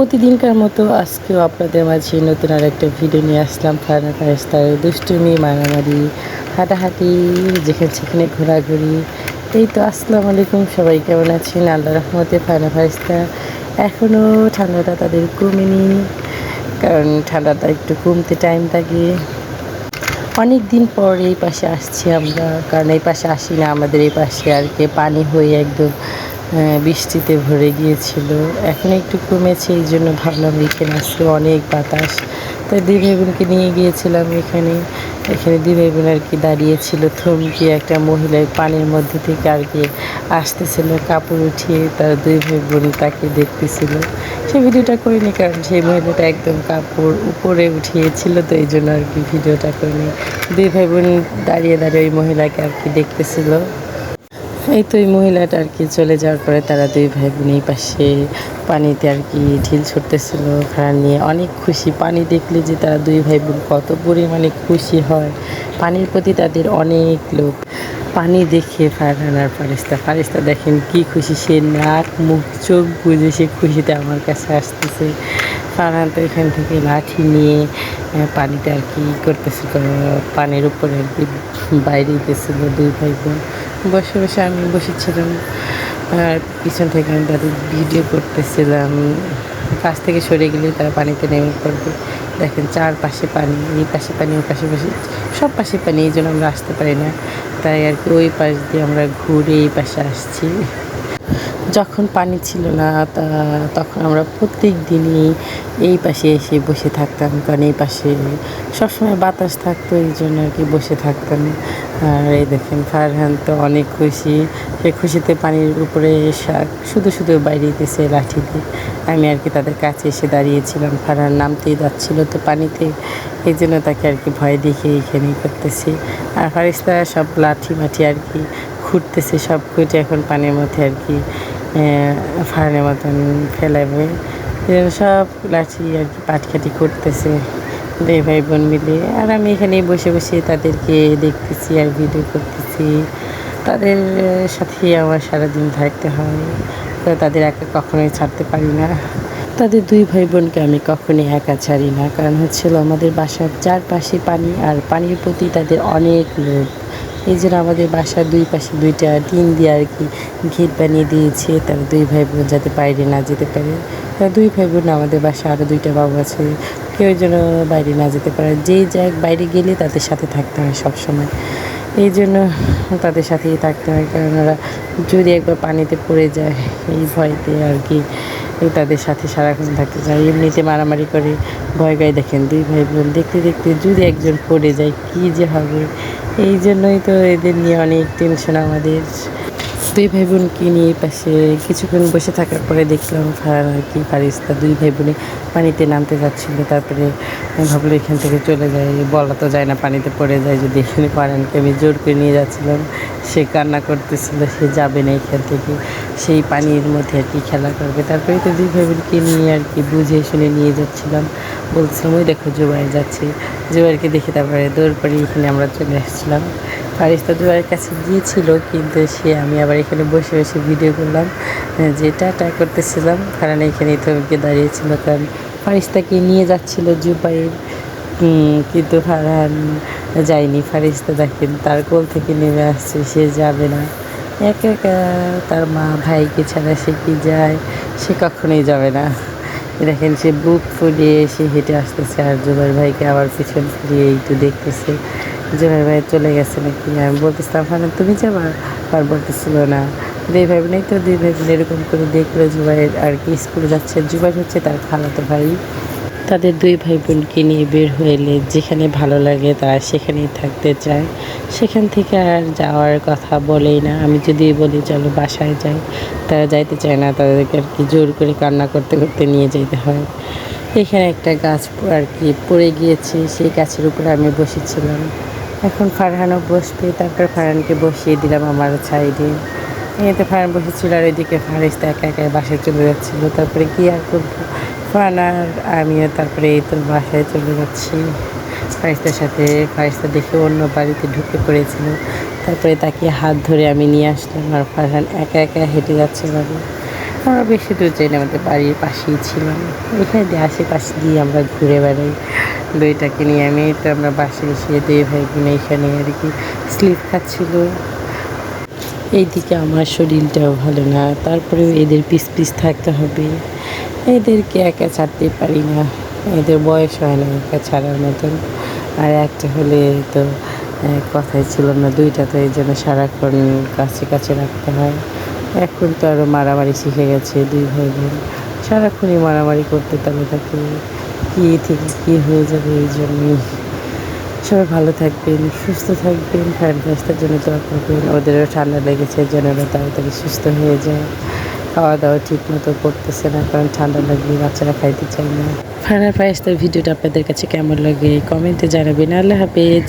প্রতিদিনকার মতো আজকেও আপনাদের মাঝে নতুন আর একটা ভিডিও নিয়ে আসলাম। ফারানা ফারেস্তার দুষ্টুমি, মারামারি, হাঁটাহাঁটি, যেখানে সেখানে ঘোরাঘুরি। এই তো, আসসালামু আলাইকুম, সবাই কেমন আছেন? আল্লাহ রহমতে ফারানা ফারেস্তা এখনও ঠান্ডাটা তাদের কমেনি, কারণ ঠান্ডাটা একটু কমতে টাইম লাগে। অনেক দিন পর এই পাশে আসছি আমরা, কারণ এই পাশে আসি না, আমাদের এই পাশে আর কি পানি হয়ে একদম বৃষ্টিতে ভরে গিয়েছিল। এখন একটু কমেছে, এই জন্য ভাবলাম এখানে আসলে অনেক বাতাস। তাই দুই ভাই বোনকে নিয়ে গিয়েছিলাম এখানে। এখানে দুই ভাই বোন আর কি দাঁড়িয়েছিল, থমকে একটা মহিলা পানির মধ্যে থেকে আর কি আসতেছিল, কাপড় উঠিয়ে তার দুই ভাই বোন তাকে দেখতেছিল। সেই ভিডিওটা করিনি কারণ সেই মহিলাটা একদম কাপড় উপরে উঠিয়েছিল, তো এই জন্য আর কি ভিডিওটা করিনি। দুই ভাই বোন দাঁড়িয়ে দাঁড়িয়ে ওই মহিলাকে আর কি দেখতেছিল। এই তো এই মহিলাটা আর কি চলে যাওয়ার পরে তারা দুই ভাই বোন এই পাশে পানিতে আর কি ঢিল ছুটতেছিল খাড়া নিয়ে। অনেক খুশি। পানি দেখলে যে তারা দুই ভাই বোন কত পরিমাণে খুশি হয়। পানির প্রতি তাদের অনেক লোক পানি দেখে ফারহানার ফারিস্তা। ফারিস্তা দেখেন কি খুশি। সে নাক, মুখ, চোখ বুঝে সে খুশিতে আমার কাছে আসতেছে। ফারহান তো এখান থেকে লাঠি নিয়ে পানিতে আর কি করতেছিল। পানির উপরে আর কি বাইরে গেছিল দুই ভাই বোন বসে বসে আমি বসেছিলাম। আর পিছন থেকে আমি তাদের ভিডিও করতেছিলাম। পাশ থেকে সরে গেলে তারা পানিতে নেমে পড়বে। দেখেন চারপাশে পানি, এই পাশে পানি ও পাশে পাশে সব পাশে পানি, এই জন্য আমরা আসতে পারি না। তাই আর কি ওই পাশ দিয়ে আমরা ঘুরে এই পাশে আসছি। যখন পানি ছিল না, তা তখন আমরা প্রত্যেক দিনই এই পাশে এসে বসে থাকতাম। কারণ এই পাশে সবসময় বাতাস থাকতো, এই জন্য আর কি বসে থাকতাম। আর এই দেখেন, ফারহান তো অনেক খুশি। সে খুশিতে পানির উপরে শা- শুধু শুধু বাইরে দিতেছে লাঠি দিয়ে আমি আর কি তাদের কাছে এসে দাঁড়িয়েছিলাম। ফারহান নামতেই যাচ্ছিল তো পানিতে। এই জন্য তাকে আর কি ভয় দেখে এখানেই করতেছি। আর ফারিস্তা সব লাঠি মাঠি আর কি খুঁড়তেছে। সব খুঁটে এখন পানির মধ্যে আর কি ফাড়ানোর মতন ফেলাবে সব লাঠি আর কি পাটকাঠি করতেছে, দুই ভাই বোন মিলে। আর আমি এখানে বসে বসে তাদেরকে দেখতেছি আর ভিডিও করতেছি। তাদের সাথে আমার সারাদিন থাকতে হয়। তো তাদের একা কখনোই ছাড়তে পারি না। তাদের দুই ভাই বোনকে আমি কখনোই একা ছাড়ি না। কারণ হচ্ছিল আমাদের বাসার চারপাশে পানি, আর পানির প্রতি তাদের অনেক লোভ এই জন্য আমাদের বাসার দুই পাশে দুইটা টিন দিয়ে আর কি ঘেট বানিয়ে দিয়েছে। তারা দুই ভাই বোন যাতে বাইরে না যেতে পারে। তারা দুই ভাই বোন আমাদের বাসায় আরও দুইটা বাবু আছে। কেউ যেন বাইরে না যেতে পারে। যেই যাক, বাইরে গেলে তাদের সাথে থাকতে হয় সব সময় এই জন্য তাদের সাথেই থাকতে হয়। কারণ ওরা যদি একবার পানিতে পড়ে যায়, এই ভয়তে আর কি তাদের সাথে সারাক্ষণ থাকতে চায়। এমনিতে মারামারি করে ভয় গায়ে দেখেন দুই ভাই বোন। দেখতে দেখতে যদি একজন পড়ে যায়, কী যে হবে। এই জন্যই তো এদের নিয়ে অনেক টেনশন আমাদের। দুই ভাই বোনকে নিয়ে পাশে কিছুক্ষণ বসে থাকার পরে দেখলাম আর কি ফারিস্তা দুই ভাই বোনে পানিতে নামতে যাচ্ছিল। তারপরে ভাবলো এখান থেকে চলে যায় বলা তো যায় না পানিতে পড়ে যায় যদি এখানে ফারানকে আমি জোর করে নিয়ে যাচ্ছিলাম। সে কান্না করতেছিল, সে যাবে না এখান থেকে। সেই পানির মধ্যে আর কি খেলা করবে। তারপরে তো দুই ভাই বোনকে নিয়ে আর কি বুঝে শুনে নিয়ে যাচ্ছিলাম। বলছিলাম, ওই দেখো জুবাই যাচ্ছে। জুবাইরকে দেখে তারপরে দৌড় পড়ে এখানে আমরা চলে আসছিলাম। ফারিস্তা জুবাইয়ের কাছে গিয়েছিল কিন্তু সে আমি আবার এখানে বসে বসে ভিডিও করলাম যেটা যে করতেছিলাম। কারণ এখানে থমকে দাঁড়িয়েছিল কারণ ফারিস্তাকে নিয়ে যাচ্ছিল জুবাইর। উম, কিন্তু ফারহান যায়নি ফারিস্তা দেখেন তার কোল থেকে নেমে আসছে সে যাবে না। একা একা তার মা ভাইকে ছাড়া সে কি যায় সে কখনোই যাবে না। দেখেন সে বুক ফুলিয়ে সে হেঁটে আসতেছে আর জুবাইর ভাইকে আবার পিছন ফিরিয়ে একটু দেখতেছে। জুবাইর ভাই ভাই চলে গেছে নাকি? আমি বলতেছিলাম ফারহান তুমি যাবা? আর বলতেছিল না। দুই ভাই বোনেই তো বোন এরকম করে দেখল জুবাইর আর কি স্কুলে যাচ্ছে জুবাই হচ্ছে তার খালাতো ভাই। তাদের দুই ভাই বোনকে নিয়ে বের হইলে যেখানে ভালো লাগে তারা সেখানেই থাকতে চায়। সেখান থেকে আর যাওয়ার কথা বলেই না। আমি যদি বলি, চলো বাসায় যাই। তারা যাইতে চায় না, তাদেরকে আর কি জোর করে কান্না করতে করতে নিয়ে যেতে হয়। এখানে একটা গাছ আর কি পড়ে গিয়েছে, সেই গাছের উপরে আমি বসেছিলাম। এখন ফারহানও বসবে, তারপর ফারহানকে বসিয়ে দিলাম আমার সাইডে। এতে ফারহান বসেছিল আর এদিকে ফারিস্তা একা একা বাসায় চলে যাচ্ছিল। তারপরে কি আর করব? ফারহান আর আমিও তারপরে এই তো বাসায় চলে যাচ্ছি। ফারিস্তার সাথে, ফারিস্তা দেখে অন্য বাড়িতে ঢুকে পড়েছিল। তারপরে তাকে হাত ধরে আমি নিয়ে আসলাম আর ফারহান একা একা হেঁটে যাচ্ছে বাড়ি আমরা বেশি দূর যাই না, আমাদের বাড়ির পাশেই ছিলাম এখানে দিয়ে আশেপাশে দিয়ে আমরা ঘুরে বেড়াই। দইটাকে নিয়ে আমি, তো আমরা বাসে এসে দুই ভাই বোনে এখানে আর কি স্লিপ খাচ্ছিল। এইদিকে আমার শরীরটাও ভালো না, তারপরেও এদের পিস পিস থাকতে হবে। এদেরকে একা ছাড়তে পারি না, এদের বয়স হয় না একা ছাড়ার মতন। আর একটা হলে তো কথাই ছিল না, দুইটা তো এই জন্য সারাক্ষণ কাছে কাছে রাখতে হয়। এখন তো আরও মারামারি শিখে গেছে দুই ভাই বোন সারাক্ষণই মারামারি করতে তবে তাকে। কী থেকে কী হয়ে যাবে এই জন্যই সবাই ভালো থাকবেন, সুস্থ থাকবেন, ফ্যান ফ্যাস্তার জন্য দোয়া করবেন। ওদেরও ঠান্ডা লেগেছে, যেন ওরা তাড়াতাড়ি সুস্থ হয়ে যায়। খাওয়া দাওয়া ঠিক মতো করতেছে না, কারণ ঠান্ডা লাগবে বাচ্চারা খাইতে চায় না। ফানা ফায়াস্তার ভিডিওটা আপনাদের কাছে কেমন লাগে কমেন্টে জানাবেন। আল্লাহ হাফেজ।